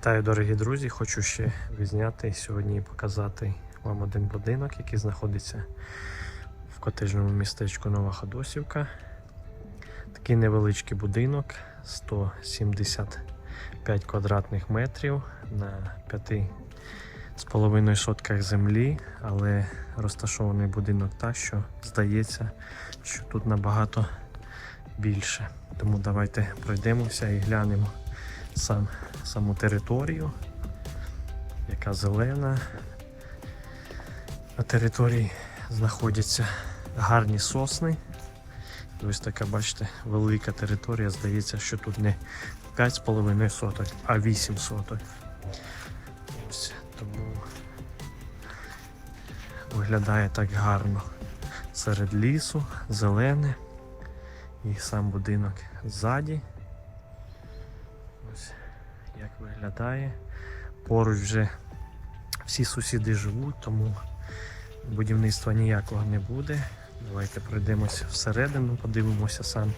Вітаю, дорогі друзі! Хочу ще відзняти сьогодні і показати вам один будинок, який знаходиться в котежному містечку Нова Ходосівка. Такий невеличкий будинок 175 квадратних метрів на 5,5 сотках землі, але розташований будинок так, що здається, що тут набагато більше. Тому давайте пройдемося і глянемо сам, саму територію, яка зелена. На території знаходяться гарні сосни. Ось така, бачите, велика територія. Здається, що тут не 5,5 соток, а 8 соток. Ось, тому виглядає так гарно. Серед лісу, зелене. І сам будинок ззаді. Ось як виглядає. Поруч вже всі сусіди живуть, тому будівництва ніякого не буде. Давайте пройдемося всередину, подивимося сам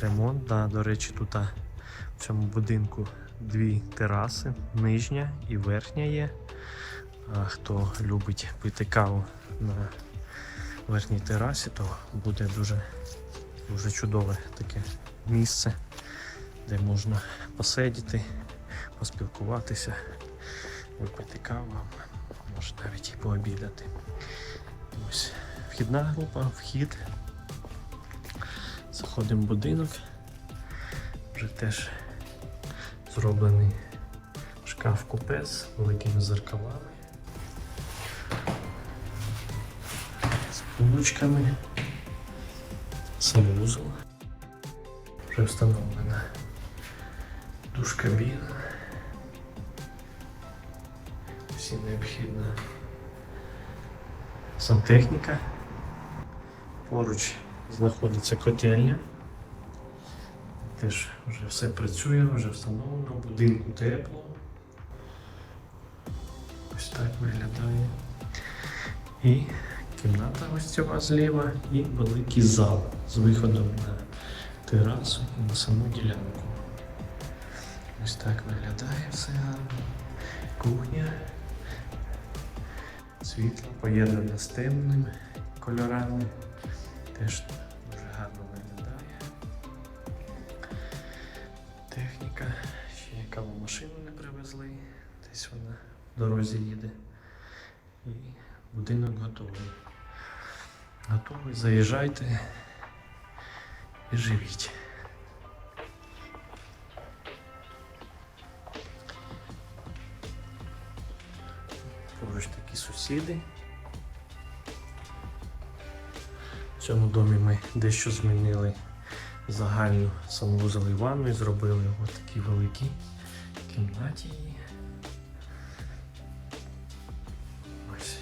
ремонт. Да, до речі, тут в цьому будинку дві тераси, нижня і верхня є. А хто любить пити каву на верхній терасі, то буде дуже, дуже чудове таке місце, де можна посидіти, поспілкуватися, випити каву, може навіть і пообідати. Ось вхідна група, вхід. Заходимо в будинок. Вже теж зроблений шкаф купе з великими зеркалами. З полочками. Санвузол. Вже встановлена душ кабіна. Всі необхідна сантехніка. Поруч знаходиться котельня. Теж вже все працює, вже встановлено, будинку тепло. Ось так виглядає. І кімната ось цього зліва, і великий зал з виходом на терасу і на саму ділянку. Ось так виглядає все гарно. Кухня. Світло поєднане з темними кольорами. Теж дуже гарно виглядає. Техніка. Ще каву машину не привезли. Десь вона в дорозі їде. І будинок готовий. Готовий, заїжджайте і живіть. Поруч такі сусіди. В цьому домі ми дещо змінили загальну санвузол і ванну і зробили ось такі великі кімнаті. Ось.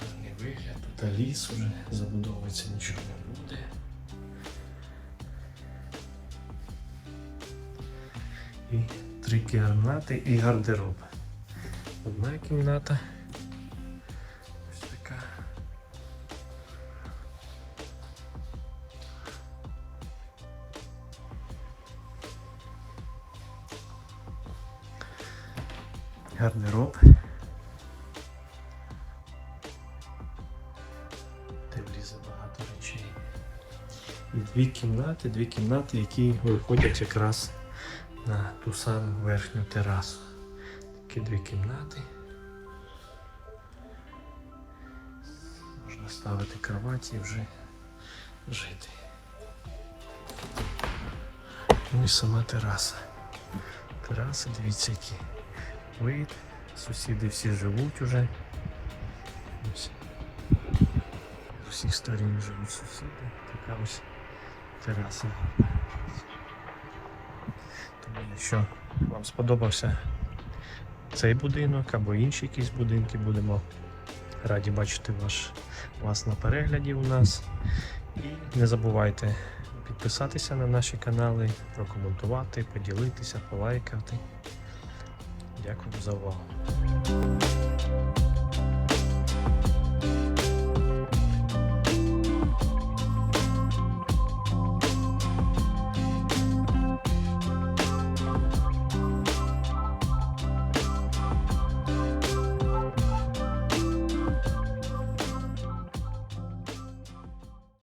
Гарний вигляд. Тут ліс уже забудовується, нічого не буде. І три кімнати і гардероб. Одна кімната. Ось така. Гардероб. Дві кімнати, дві кімнати, які виходять якраз на ту саму верхню терасу. Такі дві кімнати. Можна ставити кроваті і вже жити. Ну і сама тераса. Тераса, дивіться, який вид. Сусіди всі живуть уже. Ось. З усіх сторін живуть сусіди. Така ось тераса. Якщо вам сподобався цей будинок або інші якісь будинки, будемо раді бачити ваш, вас на перегляді у нас. І не забувайте підписатися на наші канали, прокоментувати, поділитися, полайкати. Дякую за увагу.